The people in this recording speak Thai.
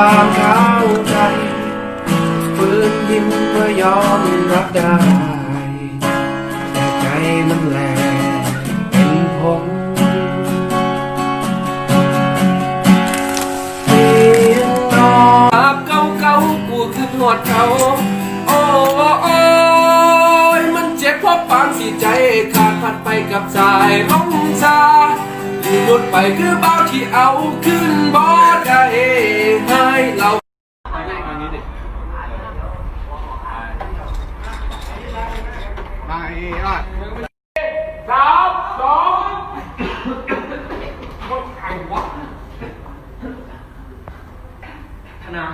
ความเข้าใจฝืนยิ้มเมื่อยอมรับได้ แต่ใจมันแหลกเป็นผงเพียงนอนภาพเก่าเก่าๆกูคือหนวดเขาโอ้โอ้ยมันเจ็บเพราะปานสีใจขาดพัดไปกับสายลมชาหลุดไปคือเบาที่เอาขึ้นบ่ได้ ให้เรามาเอ้อะสามสองธนา